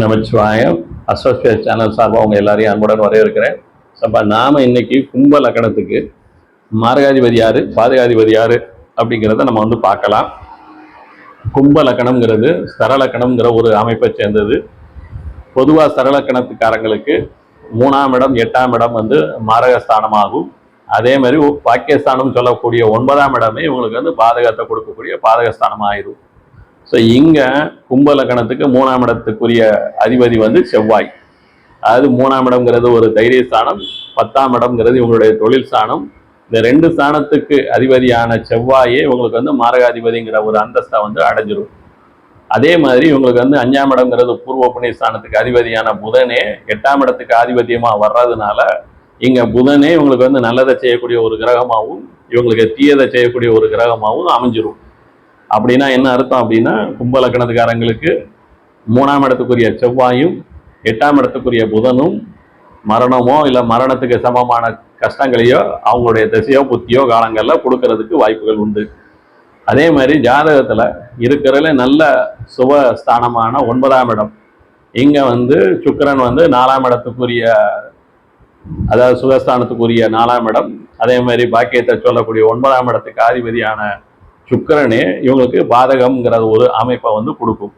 Namachivayam. Associate channel சார்பாக உங்கள் எல்லாரையும் அன்புடன் வரவேற்கிறேன். அப்போ நாம் இன்னைக்கு கும்ப லக்கணத்துக்கு மார்காதிபதி யார் பாதகாதிபதி யார் அப்படிங்கிறத நம்ம வந்து பார்க்கலாம். கும்ப லக்கணம்ங்கிறது சரலக்கணம்ங்கிற ஒரு அமைப்பை சேர்ந்தது. பொதுவாக சரலக்கணத்துக்காரங்களுக்கு மூணாம் இடம் எட்டாம் இடம் வந்து மாரகஸ்தானமாகும். அதே மாதிரி பாக்கியஸ்தானம் சொல்லக்கூடிய ஒன்பதாம் இடமே இவங்களுக்கு வந்து பாதகத்தை கொடுக்கக்கூடிய பாதகஸ்தானம் ஆயிடும் ஸோ இங்கே கும்ப லக்கணத்துக்கு மூணாம் இடத்துக்குரிய அதிபதி வந்து செவ்வாய். அதாவது மூணாம் இடம்ங்கிறது ஒரு தைரிய ஸ்தானம் பத்தாம் இடம்ங்கிறது இவங்களுடைய தொழில் ஸ்தானம். இந்த ரெண்டு ஸ்தானத்துக்கு அதிபதியான செவ்வாயே இவங்களுக்கு வந்து மாரகாதிபதிங்கிற ஒரு அந்தஸ்தை வந்து அடைஞ்சிரும். அதே மாதிரி இவங்களுக்கு வந்து அஞ்சாம் இடம்ங்கிறது பூர்வ புண்ணிய ஸ்தானத்துக்கு அதிபதியான புதனே எட்டாம் இடத்துக்கு ஆதிபத்தியமாக வர்றதுனால இங்கே புதனே இவங்களுக்கு வந்து நல்லதை செய்யக்கூடிய ஒரு கிரகமாகவும் இவங்களுக்கு தீயதை செய்யக்கூடிய ஒரு கிரகமாகவும் அமைஞ்சிரும். அப்படின்னா என்ன அர்த்தம் அப்படின்னா கும்ப லக்கணத்துக்காரங்களுக்கு மூணாம் இடத்துக்குரிய செவ்வாயும் எட்டாம் இடத்துக்குரிய புதனும் மரணமோ இல்லை மரணத்துக்கு சமமான கஷ்டங்களையோ அவங்களுடைய திசையோ புத்தியோ காலங்களில் கொடுக்கறதுக்கு வாய்ப்புகள் உண்டு. அதே மாதிரி ஜாதகத்தில் இருக்கிறதுல நல்ல சுப ஸ்தானமான ஒன்பதாம் இடம். இங்கே வந்து சுக்கரன் வந்து நாலாம் இடத்துக்குரிய அதாவது சுகஸ்தானத்துக்குரிய நாலாம் இடம். அதே மாதிரி பாக்கியத்தை சொல்லக்கூடிய ஒன்பதாம் இடத்துக்கு ஆதிபதியான சுக்கிரனே இவங்களுக்கு பாதகம்ங்கிற ஒரு அமைப்பை வந்து கொடுக்கும்.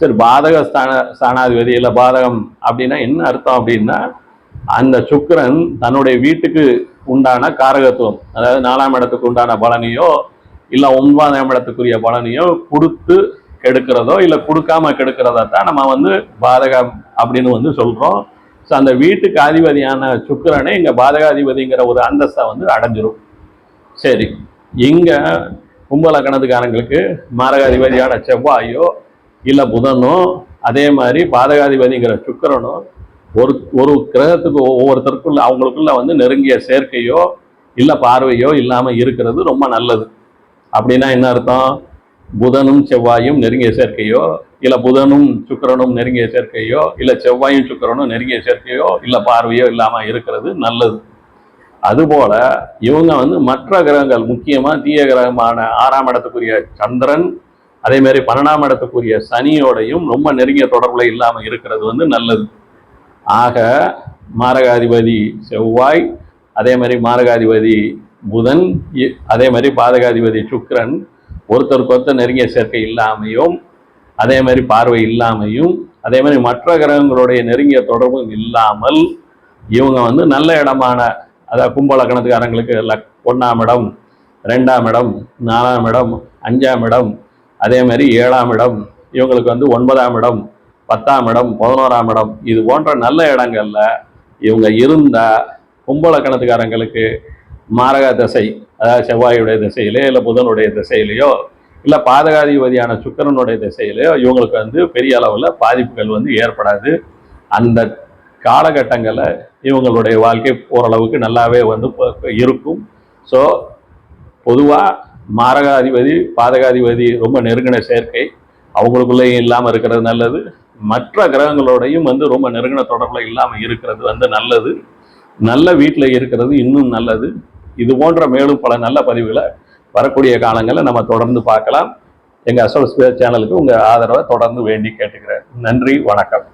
சரி பாதக ஸ்தான ஸ்தானாதிபதி இல்லை பாதகம் அப்படின்னா என்ன அர்த்தம் அப்படின்னா அந்த சுக்கிரன் தன்னுடைய வீட்டுக்கு உண்டான காரகத்துவம் அதாவது நாலாம் இடத்துக்கு உண்டான பலனையோ இல்லை ஒன்பதாம் இடத்துக்குரிய பலனையோ கொடுத்து கெடுக்கிறதோ இல்லை கொடுக்காம கெடுக்கிறதா தான் நம்ம வந்து பாதகம் அப்படின்னு வந்து சொல்கிறோம் ஸோ அந்த வீட்டுக்கு அதிபதியான சுக்கிரனே இங்கே பாதகாதிபதிங்கிற ஒரு அந்தஸ்தை வந்து அடைஞ்சிரும். சரி இங்கே கும்பலக்கணத்துக்காரங்களுக்கு மாரகாதிபதியான செவ்வாயோ இல்லை புதனோ அதே மாதிரி பாதகாதிபதிங்கிற சுக்கிரனோ ஒரு ஒரு கிரகத்துக்கு ஒவ்வொருத்தருக்குள்ள அவங்களுக்குள்ள வந்து நெருங்கிய சேர்க்கையோ இல்லை பார்வையோ இல்லாமல் இருக்கிறது ரொம்ப நல்லது. அப்படின்னா என்ன அர்த்தம்? புதனும் செவ்வாயும் நெருங்கிய சேர்க்கையோ இல்லை புதனும் சுக்கிரனும் நெருங்கிய சேர்க்கையோ இல்லை செவ்வாயும் சுக்கிரனும் நெருங்கிய சேர்க்கையோ இல்லை பார்வையோ இல்லாமல் இருக்கிறது நல்லது. அதுபோல இவங்க வந்து மற்ற கிரகங்கள் முக்கியமாக தீய கிரகமான ஆறாம் இடத்துக்குரிய சந்திரன் அதே மாதிரி பன்னெண்டாம் இடத்துக்குரிய சனியோடையும் ரொம்ப நெருங்கிய தொடர்புல இல்லாமல் இருக்கிறது வந்து நல்லது. ஆக மாரகாதிபதி செவ்வாய் அதே மாதிரி மாரகாதிபதி புதன் அதே மாதிரி பாதகாதிபதி சுக்கரன் ஒருத்தருக்கு ஒருத்தர் நெருங்கிய சேர்க்கை இல்லாமையும் அதே மாதிரி பார்வை இல்லாமையும் அதே மாதிரி மற்ற கிரகங்களுடைய நெருங்கிய தொடர்பும் இல்லாமல் இவங்க வந்து நல்ல இடமான அதாவது கும்பலக்கணத்துக்காரங்களுக்கு லக் ஒன்றாம் இடம் ரெண்டாம் இடம் நாலாம் இடம் அஞ்சாம் இடம் அதே மாதிரி ஏழாம் இடம் இவங்களுக்கு வந்து ஒன்பதாம் இடம் பத்தாம் இடம் பதினோராம் இடம் இது போன்ற நல்ல இடங்கள்ல இவங்க இருந்த கும்பலக்கணத்துக்காரங்களுக்கு மாரக திசை அதாவது செவ்வாயுடைய திசையிலே இல்லை புதனுடைய திசையிலையோ இல்லை பாதகாதிபதியான சுக்கிரனுடைய திசையிலையோ இவங்களுக்கு வந்து பெரிய அளவில் பாதிப்புகள் வந்து ஏற்படாது. அந்த காலகட்டங்களில் இவங்களுடைய வாழ்க்கை ஓரளவுக்கு நல்லாவே வந்து இருக்கும். ஸோ பொதுவாக மாரகாதிபதி பாதகாதிபதி ரொம்ப நெருங்கின சேர்க்கை. அவங்களுக்குள்ளேயும் இல்லாமல் இருக்கிறது நல்லது. மற்ற கிரகங்களோடையும் வந்து ரொம்ப நெருங்கின தொடர்பில் இல்லாமல் இருக்கிறது வந்து நல்லது. நல்ல வீட்டில் இருக்கிறது இன்னும் நல்லது. இது போன்ற மேலும் பல நல்ல பதிவுகளை வரக்கூடிய காலங்களில் நம்ம தொடர்ந்து பார்க்கலாம். எங்கள் அசோல் சேனலுக்கு உங்கள் ஆதரவை தொடர்ந்து வேண்டி கேட்டுக்கிறேன். நன்றி வணக்கம்.